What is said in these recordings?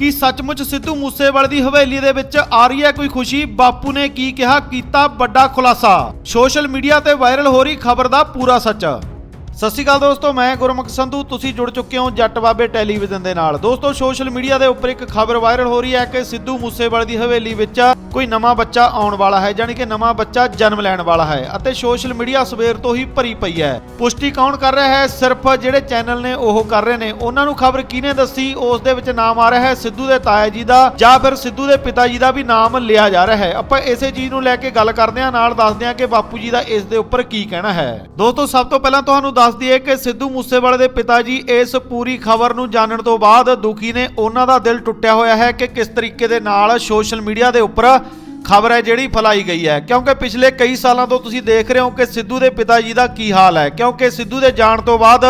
ਕੀ ਸੱਚਮੁੱਚ ਸਿੱਧੂ ਮੂਸੇਵਾਲੇ ਦੀ ਹਵੇਲੀ ਦੇ ਵਿੱਚ ਆ ਰਹੀ ਹੈ ਕੋਈ ਖੁਸ਼ੀ? ਬਾਪੂ ਨੇ ਕੀ ਕਿਹਾ? ਕੀਤਾ ਵੱਡਾ ਖੁਲਾਸਾ। ਸੋਸ਼ਲ ਮੀਡੀਆ ਤੇ ਵਾਇਰਲ ਹੋ ਰਹੀ ਖਬਰ ਦਾ ਪੂਰਾ ਸੱਚ। ਸਤਿ ਸ਼੍ਰੀ ਅਕਾਲ ਦੋਸਤੋ, ਮੈਂ ਗੁਰਮੁਖ ਸੰਧੂ, ਤੁਸੀਂ ਜੁੜ ਚੁੱਕੇ ਹੋ ਜੱਟ ਬਾਬੇ ਟੈਲੀਵਿਜ਼ਨ ਦੇ ਨਾਲ। ਦੋਸਤੋ, ਸੋਸ਼ਲ ਮੀਡੀਆ ਦੇ ਉੱਪਰ ਇੱਕ ਖਬਰ ਵਾਇਰਲ ਹੋ ਰਹੀ ਹੈ ਕਿ ਸਿੱਧੂ ਮੂਸੇਵਾਲੇ ਦੀ ਹਵੇਲੀ ਵਿੱਚ ਕੋਈ ਨਵਾਂ ਬੱਚਾ ਆਉਣ ਵਾਲਾ ਹੈ, ਯਾਨੀ ਕਿ ਨਵਾਂ ਬੱਚਾ ਜਨਮ ਲੈਣ ਵਾਲਾ ਹੈ ਅਤੇ ਸੋਸ਼ਲ ਮੀਡੀਆ ਸਵੇਰ ਤੋਂ ਹੀ ਭਰੀ ਪਈ ਹੈ। ਪੁਸ਼ਟੀ ਕੌਣ ਕਰ ਰਿਹਾ ਹੈ? ਸਿਰਫ ਜਿਹੜੇ ਚੈਨਲ ਨੇ ਉਹ ਕਰ ਰਹੇ ਨੇ। ਉਹਨਾਂ ਨੂੰ ਖਬਰ ਕਿਹਨੇ ਦੱਸੀ? ਉਸ ਦੇ ਵਿੱਚ ਨਾਮ ਆ ਰਿਹਾ ਹੈ ਸਿੱਧੂ ਦੇ ਤਾਇਆ ਜੀ ਦਾ, ਜਾਂ ਫਿਰ ਸਿੱਧੂ ਦੇ ਪਿਤਾ ਜੀ ਦਾ ਵੀ ਨਾਮ ਲਿਆ ਜਾ ਰਿਹਾ ਹੈ। ਆਪਾਂ ਇਸੇ ਚੀਜ਼ ਨੂੰ ਲੈ ਕੇ ਗੱਲ ਕਰਦੇ ਹਾਂ, ਨਾਲ ਦੱਸਦੇ ਹਾਂ ਕਿ ਬਾਪੂ ਜੀ ਦਾ ਇਸ ਦੇ ਉੱਪਰ ਕੀ ਕਹਿਣਾ ਹੈ। ਦੋਸਤੋ, ਸਭ ਤੋਂ ਪਹਿਲਾਂ ਤੁਹਾਨੂੰ ਦੱਸ ਦਈਏ ਕਿ ਸਿੱਧੂ ਮੂਸੇਵਾਲੇ ਦੇ ਪਿਤਾ ਜੀ ਇਸ ਪੂਰੀ ਖਬਰ ਨੂੰ ਜਾਣਨ ਤੋਂ ਬਾਅਦ ਦੁਖੀ ਨੇ। ਉਹਨਾਂ ਦਾ ਦਿਲ ਟੁੱਟਿਆ ਹੋਇਆ ਹੈ ਕਿ ਕਿਸ ਤਰੀਕੇ ਦੇ ਨਾਲ ਸੋਸ਼ਲ ਮੀਡੀਆ ਦੇ ਉੱਪਰ ਖਬਰ ਹੈ ਜਿਹੜੀ ਫੈਲਾਈ ਗਈ ਹੈ। ਕਿਉਂਕਿ ਪਿਛਲੇ ਕਈ ਸਾਲਾਂ ਤੋਂ ਤੁਸੀਂ ਦੇਖ ਰਹੇ ਹੋ ਕਿ ਸਿੱਧੂ ਦੇ ਪਿਤਾ ਜੀ ਦਾ ਕੀ ਹਾਲ ਹੈ। ਕਿਉਂਕਿ ਸਿੱਧੂ ਦੇ ਜਾਣ ਤੋਂ ਬਾਅਦ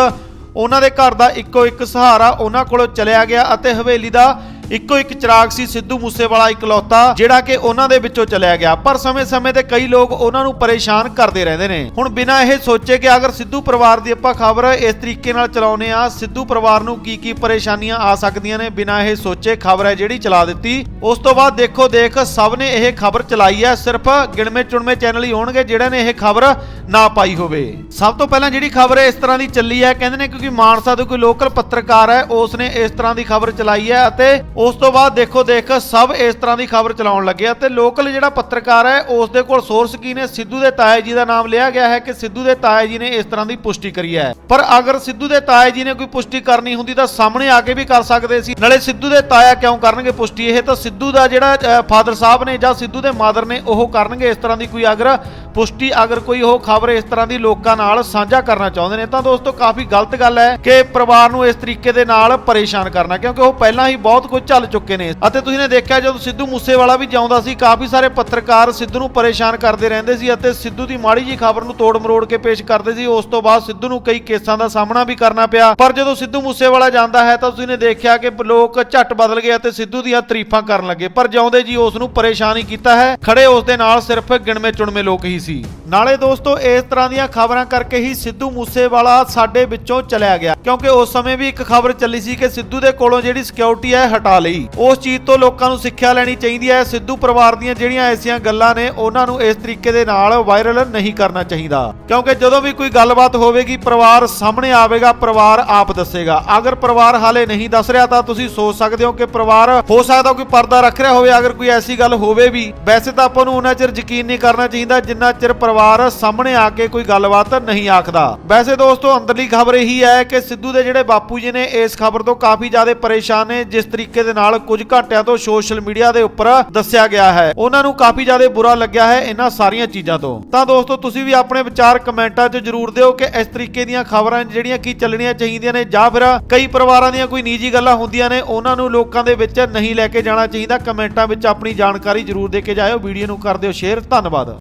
ਉਹਨਾਂ ਦੇ ਘਰ ਦਾ ਇੱਕੋ ਇੱਕ ਸਹਾਰਾ ਉਹਨਾਂ ਕੋਲੋਂ ਚਲਿਆ ਗਿਆ ਅਤੇ ਹਵੇਲੀ ਦਾ ਇੱਕੋ ਇੱਕ ਚਿਰਾਗ ਸੀ, ਸਿੱਧੂ ਮੂਸੇਵਾਲਾ ਇਕਲੌਤਾ, ਜਿਹੜਾ ਕਿ ਉਹਨਾਂ ਦੇ ਵਿੱਚੋਂ ਚਲਿਆ ਗਿਆ। ਪਰ ਸਮੇਂ-ਸਮੇਂ ਤੇ ਕਈ ਲੋਕ ਉਹਨਾਂ ਨੂੰ ਪਰੇਸ਼ਾਨ ਕਰਦੇ ਰਹਿੰਦੇ ਨੇ। ਹੁਣ ਬਿਨਾਂ ਇਹ ਸੋਚੇ ਕਿ ਅਗਰ ਸਿੱਧੂ ਪਰਿਵਾਰ ਦੀ ਆਪਾਂ ਖਬਰ ਇਸ ਤਰੀਕੇ ਨਾਲ ਚਲਾਉਨੇ ਆ ਸਿੱਧੂ ਪਰਿਵਾਰ ਨੂੰ ਕੀ ਕੀ ਪਰੇਸ਼ਾਨੀਆਂ ਆ ਸਕਦੀਆਂ ਨੇ, ਬਿਨਾਂ ਇਹ ਸੋਚੇ ਖਬਰ ਹੈ ਜਿਹੜੀ ਚਲਾ ਦਿੱਤੀ। ਉਸ ਤੋਂ ਬਾਅਦ ਦੇਖੋ, ਦੇਖ, ਸਭ ਨੇ ਇਹ ਖਬਰ ਚਲਾਈ ਹੈ, ਸਿਰਫ ਗਿਣਵੇਂ ਚੁਣਵੇਂ ਚੈਨਲ ਹੀ ਹੋਣਗੇ ਜਿਹੜਾ ਨੇ ਇਹ ਖਬਰ ਨਾ ਪਾਈ ਹੋਵੇ। ਸਭ ਤੋਂ ਪਹਿਲਾਂ ਜਿਹੜੀ ਖਬਰ ਇਸ ਤਰ੍ਹਾਂ ਦੀ ਚੱਲੀ ਹੈ, ਕਹਿੰਦੇ ਨੇ ਕਿਉਂਕਿ ਮਾਨਸਾ ਦੇ ਕੋਈ ਲੋਕਲ ਪੱਤਰਕਾਰ ਹੈ, ਉਸ ਨੇ ਇਸ ਤਰ੍ਹਾਂ ਦੀ ਖਬਰ ਚਲਾਈ ਹੈ ਅਤੇ ਉਸ ਤੋਂ ਬਾਅਦ ਦੇਖੋ ਦੇਖ, ਸਭ ਇਸ ਤਰ੍ਹਾਂ ਦੀ ਖਬਰ ਚਲਾਉਣ ਲੱਗਿਆ ਆ ਤੇ ਲੋਕਲ ਜਿਹੜਾ ਪੱਤਰਕਾਰ ਹੈ, ਉਸ ਦੇ ਕੋਲ ਸੋਰਸ ਕੀ ਨੇ? ਸਿੱਧੂ ਦੇ ਤਾਇਆ ਜੀ ਦਾ ਨਾਮ ਲਿਆ ਗਿਆ ਹੈ ਕਿ ਸਿੱਧੂ ਦੇ ਤਾਇਆ ਜੀ ਨੇ ਇਸ ਤਰ੍ਹਾਂ ਦੀ ਪੁਸ਼ਟੀ ਕਰੀ ਹੈ। ਪਰ ਅਗਰ ਸਿੱਧੂ ਦੇ ਤਾਇਆ ਜੀ ਨੇ ਕੋਈ ਪੁਸ਼ਟੀ ਕਰਨੀ ਹੁੰਦੀ ਤਾਂ ਸਾਹਮਣੇ ਆ ਕੇ ਵੀ ਕਰ ਸਕਦੇ ਸੀ। ਨਾਲੇ ਸਿੱਧੂ ਦੇ ਤਾਇਆ ਕਿਉਂ ਕਰਨਗੇ ਪੁਸ਼ਟੀ? ਇਹ ਤਾਂ ਸਿੱਧੂ ਦਾ ਜਿਹੜਾ ਫਾਦਰ ਸਾਹਿਬ ਨੇ ਜਾਂ ਸਿੱਧੂ ਦੇ ਮਾਦਰ ਨੇ ਉਹ ਕਰਨਗੇ ਇਸ ਤਰ੍ਹਾਂ ਦੀ ਕੋਈ ਅਗਰ ਪੁਸ਼ਟੀ ਅਗਰ ਕੋਈ ਉਹ ਖਬਰ ਇਸ ਤਰ੍ਹਾਂ ਦੀ ਲੋਕਾਂ ਨਾਲ ਸਾਂਝਾ ਕਰਨਾ ਚਾਹੁੰਦੇ ਨੇ, ਤਾਂ ਦੋਸਤੋ ਕਾਫੀ ਗਲਤ ਗੱਲ ਹੈ ਕਿ ਪਰਿਵਾਰ ਨੂੰ ਇਸ ਤਰੀਕੇ ਦੇ ਨਾਲ ਪਰੇਸ਼ਾਨ ਕਰਨਾ, ਕਿਉਂਕਿ ਉਹ ਪਹਿਲਾਂ ਹੀ ਬਹੁਤ ਕੁਝ ਚੱਲ ਚੁੱਕੇ ਨੇ। ਅਤੇ ਤੁਸੀਂ ਨੇ ਦੇਖਿਆ ਜਦੋਂ ਸਿੱਧੂ ਮੂਸੇਵਾਲਾ ਵੀ ਜਾਉਂਦਾ ਸੀ, ਕਾਫੀ ਸਾਰੇ ਪੱਤਰਕਾਰ ਸਿੱਧੂ ਨੂੰ ਪਰੇਸ਼ਾਨ ਕਰਦੇ ਰਹਿੰਦੇ ਸੀ ਅਤੇ ਸਿੱਧੂ ਦੀ ਮਾੜੀ ਜੀ ਖਬਰ ਨੂੰ ਤੋੜ ਮਰੋੜ ਕੇ ਪੇਸ਼ ਕਰਦੇ ਸੀ, ਉਸ ਤੋਂ ਬਾਅਦ ਸਿੱਧੂ ਨੂੰ ਕਈ ਕੇਸਾਂ ਦਾ ਸਾਹਮਣਾ ਵੀ ਕਰਨਾ ਪਿਆ। ਪਰ ਜਦੋਂ ਸਿੱਧੂ ਮੂਸੇਵਾਲਾ ਜਾਂਦਾ ਹੈ, ਤਾਂ ਤੁਸੀਂ ਨੇ ਦੇਖਿਆ ਕਿ ਲੋਕ ਝੱਟ ਬਦਲ ਗਏ ਅਤੇ ਸਿੱਧੂ ਦੀਆਂ ਤਾਰੀਫਾਂ ਕਰਨ ਲੱਗੇ। ਪਰ ਜਿਉਂਦੇ ਜੀ ਉਸ ਨੂੰ ਪਰੇਸ਼ਾਨ ਹੀ ਕੀਤਾ ਹੈ ਖੜੇ ਉਸ ਦੇ ਨਾਲ ਸਿਰਫ ਗਿਣਵੇਂ ਚੁਣਵੇਂ ਲੋਕ ਹੀ ਸੀ ਨਾਲੇ ਦੋਸਤੋ, ਇਸ ਤਰ੍ਹਾਂ ਦੀਆਂ ਖਬਰਾਂ ਕਰਕੇ ਹੀ ਸਿੱਧੂ ਮੂਸੇਵਾਲਾ ਸਾਡੇ ਵਿੱਚੋਂ ਚਲਿਆ ਗਿਆ। ਕਿਉਂਕਿ ਉਸ ਸਮੇਂ ਵੀ ਇੱਕ ਖਬਰ ਚੱਲੀ ਸੀ ਕਿ ਸਿੱਧੂ ਦੇ ਕੋਲੋਂ ਜਿਹੜੀ ਸਿਕਿਉਰਿਟੀ ਹੈ ਹਟਾ ਲਈ। ਉਸ ਚੀਜ਼ ਤੋਂ ਲੋਕਾਂ ਨੂੰ ਸਿੱਖਿਆ ਲੈਣੀ ਚਾਹੀਦੀ ਹੈ। ਸਿੱਧੂ ਪਰਿਵਾਰ ਦੀਆਂ ਜਿਹੜੀਆਂ ਐਸੀਆਂ ਗੱਲਾਂ ਨੇ, ਉਹਨਾਂ ਨੂੰ ਇਸ ਤਰੀਕੇ ਦੇ ਨਾਲ ਵਾਇਰਲ ਨਹੀਂ ਕਰਨਾ ਚਾਹੀਦਾ। ਕਿਉਂਕਿ ਜਦੋਂ ਵੀ ਕੋਈ ਗੱਲਬਾਤ ਹੋਵੇਗੀ, ਪਰਿਵਾਰ ਸਾਹਮਣੇ ਆਵੇਗਾ, ਪਰਿਵਾਰ ਆਪ ਦੱਸੇਗਾ। ਅਗਰ ਪਰਿਵਾਰ ਹਾਲੇ ਨਹੀਂ ਦੱਸ ਰਿਹਾ, ਤਾਂ ਤੁਸੀਂ ਸੋਚ ਸਕਦੇ ਹੋ ਕਿ ਪਰਿਵਾਰ ਹੋ ਸਕਦਾ ਕੋਈ ਪਰਦਾ ਰੱਖ ਰਿਹਾ ਹੋਵੇ। ਅਗਰ ਕੋਈ ਐਸੀ ਗੱਲ ਹੋਵੇ ਵੀ, ਵੈਸੇ ਤਾਂ ਆਪਾਂ ਨੂੰ ਉਹਨਾਂ ਚਿਰ ਯਕੀਨ ਨਹੀਂ ਕਰਨਾ ਚਾਹੀਦਾ, ਜਿੰਨਾ ਚਿਰ ਪਰਿਵਾਰ ਪਰਿਵਾਰ ਸਾਹਮਣੇ ਆ ਕੇ ਕੋਈ ਗੱਲਬਾਤ ਨਹੀਂ ਆਖਦਾ। ਵੈਸੇ ਦੋਸਤੋ, ਅੰਦਰਲੀ ਖਬਰ ਇਹੀ ਹੈ ਕਿ ਸਿੱਧੂ ਦੇ ਜਿਹੜੇ ਬਾਪੂ ਜੀ ਨੇ ਇਸ ਖਬਰ ਤੋਂ ਕਾਫੀ ਜ਼ਿਆਦਾ ਪਰੇਸ਼ਾਨ ਨੇ, ਜਿਸ ਤਰੀਕੇ ਦੇ ਨਾਲ ਕੁਝ ਘੰਟਿਆਂ ਤੋਂ ਸੋਸ਼ਲ ਮੀਡੀਆ ਦੇ ਉੱਪਰ ਦੱਸਿਆ ਗਿਆ ਹੈ। ਉਹਨਾਂ ਨੂੰ ਕਾਫੀ ਜ਼ਿਆਦਾ ਬੁਰਾ ਲੱਗਿਆ ਹੈ ਇਹਨਾਂ ਸਾਰੀਆਂ ਚੀਜ਼ਾਂ ਤੋਂ। ਤਾਂ ਦੋਸਤੋ, ਤੁਸੀਂ ਵੀ ਆਪਣੇ ਵਿਚਾਰ ਕਮੈਂਟਾਂ 'ਚ ਜਰੂਰ ਦਿਓ ਕਿ ਇਸ ਤਰੀਕੇ ਦੀਆਂ ਖਬਰਾਂ ਜਿਹੜੀਆਂ ਕੀ ਚੱਲਣੀਆਂ ਚਾਹੀਦੀਆਂ ਨੇ ਜਾਂ ਫਿਰ ਕਈ ਪਰਿਵਾਰਾਂ ਦੀਆਂ ਕੋਈ ਨਿੱਜੀ ਗੱਲਾਂ ਹੁੰਦੀਆਂ ਨੇ, ਉਹਨਾਂ ਨੂੰ ਲੋਕਾਂ ਦੇ ਵਿੱਚ ਨਹੀਂ ਲੈ ਕੇ ਜਾਣਾ ਚਾਹੀਦਾ। ਕਮੈਂਟਾਂ ਵਿੱਚ ਆਪਣੀ ਜਾਣਕਾਰੀ ਜਰੂਰ ਦੇ ਕੇ ਜਾਇਓ। ਵੀਡੀਓ ਨੂੰ ਕਰ ਦਿਓ ਸ਼ੇਅਰ। ਧੰਨਵਾਦ।